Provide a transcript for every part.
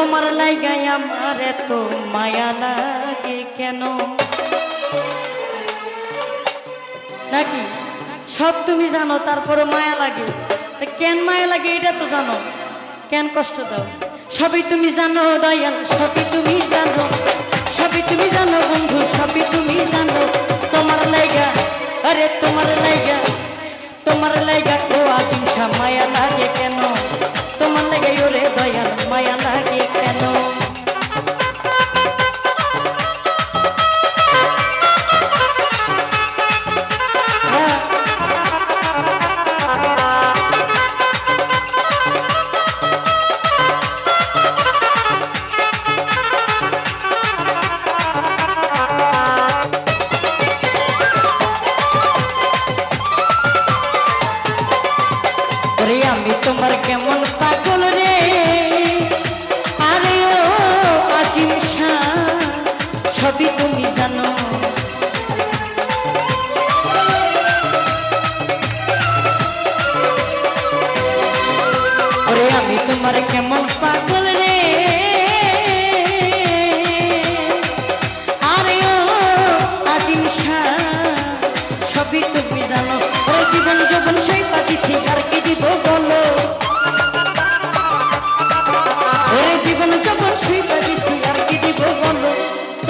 তোমার লাইগাই আমার এত মায়া লাগে কেন? নাকি? সব তুমি জানো তারপরে মায়া লাগে। কেন মায়া লাগে এটা তো জানো। কেন কষ্ট দাও? সবই তুমি জানো, দয়াল, সবই তুমি জানো।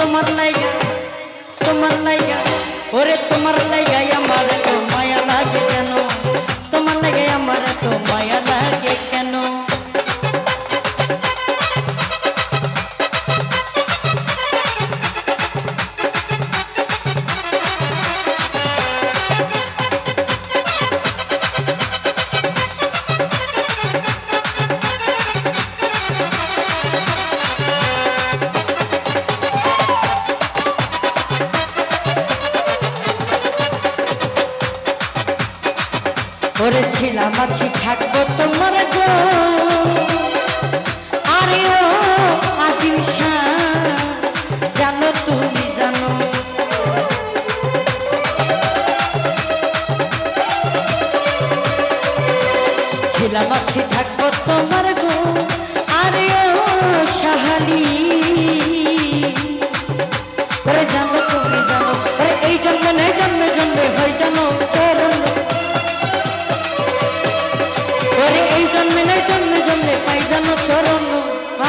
তোমার লাইগা তোমার লাইগা ওরে তোমার লাইগাই আমার আছি থাকব তোমার গো। আরে ও আজিম জানো তুমি, জানো। ছিলাম আছি থাকব তোমার গো। আরে ও সাহালি, ওরে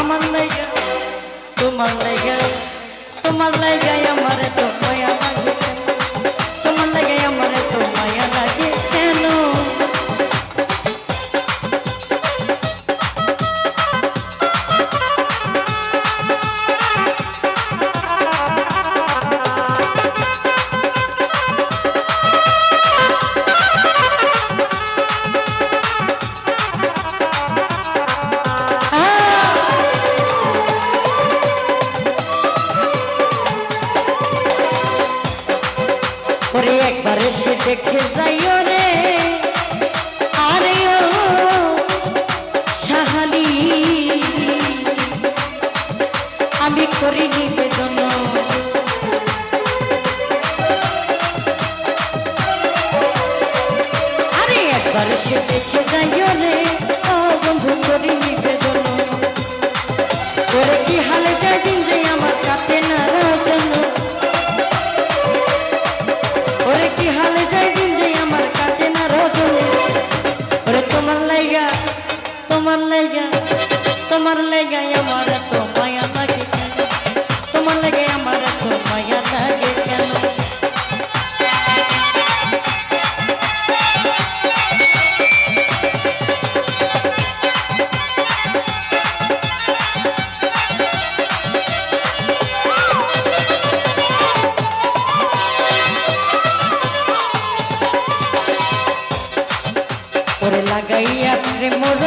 আমার লাইগা তোমার লাইগা তোমার লাইগাই আমার তো মায়া দেখে যাইও রে। আরে ও সাহালি আমি করি নিবেদন। আরে একবার সে দেখে যাইও রে। লাইগা তোমার লেগে আমার এত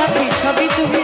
সবই সবই তুমি।